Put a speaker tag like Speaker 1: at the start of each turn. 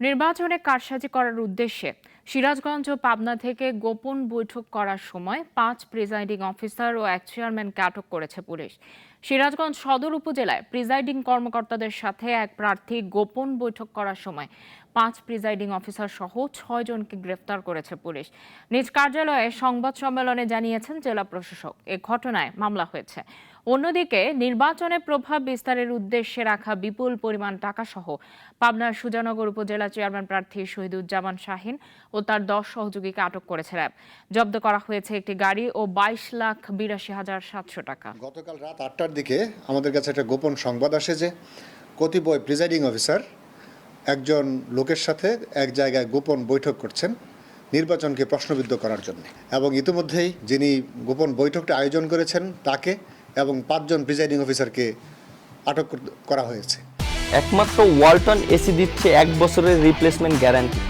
Speaker 1: নির্বাচনে কারসাজি করার উদ্দেশ্যে সিরাজগঞ্জ ও পাবনা থেকে গোপন বৈঠক করার সময় পাঁচ প্রিজাইডিং অফিসার ও এক চেয়ারম্যানকে আটক করেছে পুলিশ। সিরাজগঞ্জ সদর উপজেলায় প্রিজাইডিং কর্মকর্তাদের সাথে এক প্রার্থী গোপন বৈঠক করার সময় পাঁচ প্রিজাইডিং অফিসার সহ ছয় জনকে গ্রেফতার করেছে পুলিশ। নিজ কার্যালয়ে সংবাদ সম্মেলনে জানিয়েছেন জেলা প্রশাসক। এ ঘটনায় মামলা হয়েছে। অন্যদিকে নির্বাচনে প্রভাব বিস্তারের উদ্দেশ্যে রাখা বিপুল পরিমাণ টাকা সহ পাবনার সুজানগর উপজেলা চেয়ারম্যান প্রার্থী শহীদুজ্জামান শাহিন ও তার দশ সহযোগীকে আটক করেছে র্যাব। জব্দ করা হয়েছে একটি গাড়ি ও বাইশ লাখ বিরাশি হাজার সাতশো টাকা।
Speaker 2: গতকাল রাত আটটার দিকে আমাদের কাছে একটা গোপন সংবাদ আসে যে কতিপয় প্রিজাইডিং অফিসার একজন লোকের সাথে এক জায়গায় গোপন বৈঠক করছেন নির্বাচনকে প্রশ্নবিদ্ধ করার জন্য। এবং ইতিমধ্যেই যিনি গোপন বৈঠকটা আয়োজন করেছেন, তাকে এবং পাঁচজন প্রিজাইডিং অফিসারকে আটক করা হয়েছে।
Speaker 3: একমাত্র ওয়ালটন এসি দিচ্ছে এক বছরের রিপ্লেসমেন্ট গ্যারান্টি